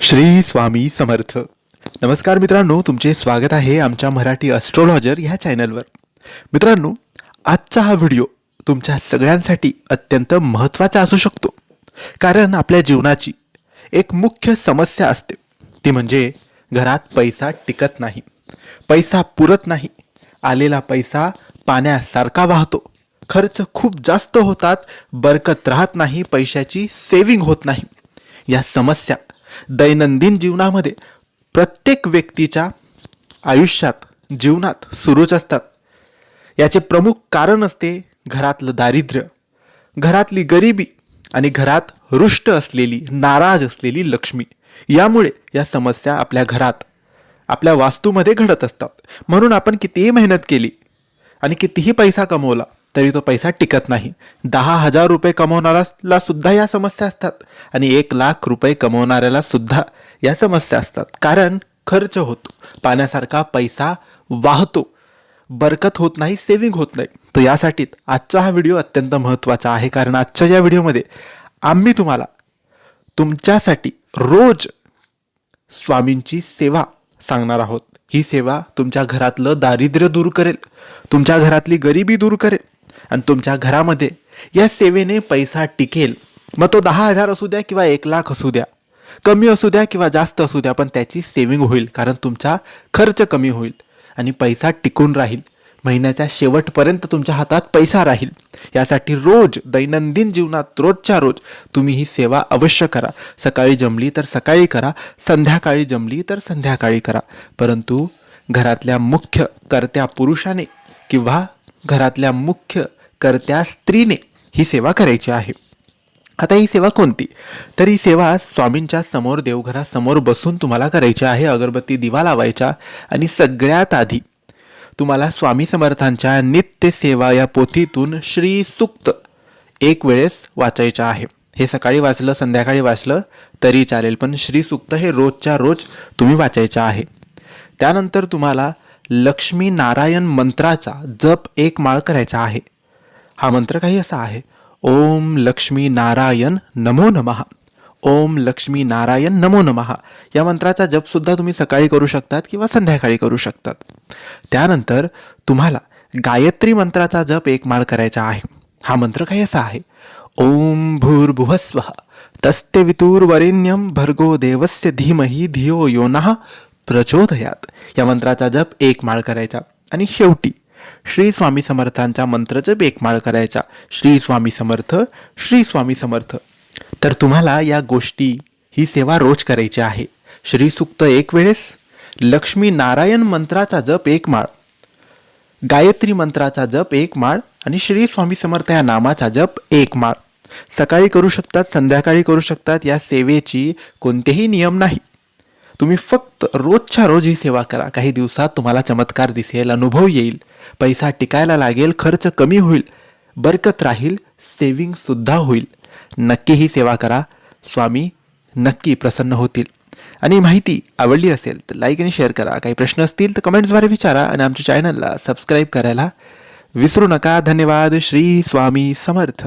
श्री स्वामी समर्थ. नमस्कार मित्रांनो तुमचे स्वागत आहे आमच्या मराठी अस्ट्रोलॉजर ह्या चॅनलवर मित्रांनो आजचा हा व्हिडिओ तुमच्या सगळ्यांसाठी अत्यंत महत्त्वाचा असू शकतो. कारण आपल्या जीवनाची एक मुख्य समस्या असते. ती म्हणजे घरात पैसा टिकत नाही. पैसा पुरत नाही. आलेला पैसा पाण्यासारखा वाहतो. खर्च खूप जास्त होतात. बरकत राहत नाही. पैशाची सेविंग होत नाही. या समस्या दैनंदिन जीवनामध्ये प्रत्येक व्यक्तीच्या आयुष्यात जीवनात सुरूच असतात. याचे प्रमुख कारण असते घरातलं दारिद्र्य. घरातली गरिबी आणि घरात रुष्ट असलेली नाराज असलेली लक्ष्मी. यामुळे या समस्या आपल्या घरात आपल्या वास्तूमध्ये घडत असतात. म्हणून आपण कितीही मेहनत केली आणि कितीही पैसा कमवला तरी तो पैसा टिकत नाही. दहा हजार रुपये कमवणाऱ्याला सुद्धा या समस्या असतात आणि एक लाख रुपये कमवणाऱ्याला सुद्धा या समस्या असतात. कारण खर्च होतो. पाण्यासारखा पैसा वाहतो. बरकत होत नाही सेविंग होत नाही. तर यासाठीच आजचा हा व्हिडिओ अत्यंत महत्त्वाचा आहे. कारण आजच्या या व्हिडिओमध्ये आम्ही तुम्हाला तुमच्यासाठी रोज स्वामींची सेवा सांगणार आहोत. ही सेवा तुमच्या घरातलं दारिद्र्य दूर करेल. तुमच्या घरातली गरिबी दूर करेल. आणि तुमच्या घरामध्ये या सेवेने पैसा टिकेल. मग तो दहा हजार असू द्या किंवा एक लाख असू द्या. कमी असू द्या किंवा जास्त असू द्या पण त्याची सेविंग होईल कारण तुमचा खर्च कमी होईल आणि पैसा टिकून राहील. महिन्याच्या शेवटपर्यंत तुमच्या हातात पैसा राहील. यासाठी रोज दैनंदिन जीवनात रोजच्या रोज तुम्ही ही सेवा अवश्य करा. सकाळी जमली तर सकाळी करा संध्याकाळी जमली तर संध्याकाळी करा. परंतु घरातल्या मुख्य कर्त्या पुरुषाने किंवा घरातल्या मुख्य कर्त्या स्त्रीने ही सेवा करायची आहे. आता ही सेवा कोणती? तर ही सेवा स्वामींच्या समोर देवघरासमोर बसून तुम्हाला करायची आहे. अगरबत्ती दिवा लावायचा आणि सगळ्यात आधी तुम्हाला स्वामी समर्थांच्या नित्य सेवा या पोथीतून श्री सुक्त एक वेळेस वाचायचं आहे. हे सकाळी वाचलं संध्याकाळी वाचलं तरी चालेल. पण श्री सुक्त हे रोजच्या रोज तुम्ही वाचायचं आहे. त्यानंतर तुम्हाला लक्ष्मी नारायण मंत्राचा जप एक माळ करायचा आहे. हा मंत्र काही असा आहे. ओम लक्ष्मी नारायण नमो नमः. ओम लक्ष्मी नारायण नमो नमः. या मंत्राचा जपसुद्धा तुम्ही सकाळी करू शकतात किंवा संध्याकाळी करू शकतात. त्यानंतर तुम्हाला गायत्री मंत्राचा जप एक माळ करायचा आहे. हा मंत्र काही असा आहे. ओम भूर्भुवस्व. तस्ते वितुर्वरेण्यम भर्गो देवस्य धीमही धियो योनः. प्रचोदयात. या मंत्राचा जप एक माळ करायचा. आणि शेवटी श्री स्वामी समर्थांचा मंत्र जप एक माळ करायचा. श्री स्वामी समर्थ श्री स्वामी समर्थ. तर तुम्हाला या गोष्टी ही सेवा रोज करायची आहे. श्री सुक्त एक वेळेस लक्ष्मी नारायण मंत्राचा जप एक माळ. गायत्री मंत्राचा जप एक माळ आणि श्री स्वामी समर्थ या नामाचा जप एक माळ. सकाळी करू शकतात संध्याकाळी करू शकतात या सेवेची कोणतेही नियम नाही. तुम्ही फक्त रोजच्या रोज ही सेवा करा. काही दिवसात तुम्हाला चमत्कार दिसेल अनुभव येईल. पैसा टिकायला लागेल खर्च कमी होईल. बरकत राहील सेविंगसुद्धा होईल. नक्की ही सेवा करा. स्वामी नक्की प्रसन्न होतील. आणि माहिती आवडली असेल तर लाईक आणि शेअर करा. काही प्रश्न असतील तर कमेंट्सद्वारे विचारा आणि आमच्या चॅनलला सबस्क्राईब करायला विसरू नका. धन्यवाद. श्री स्वामी समर्थ.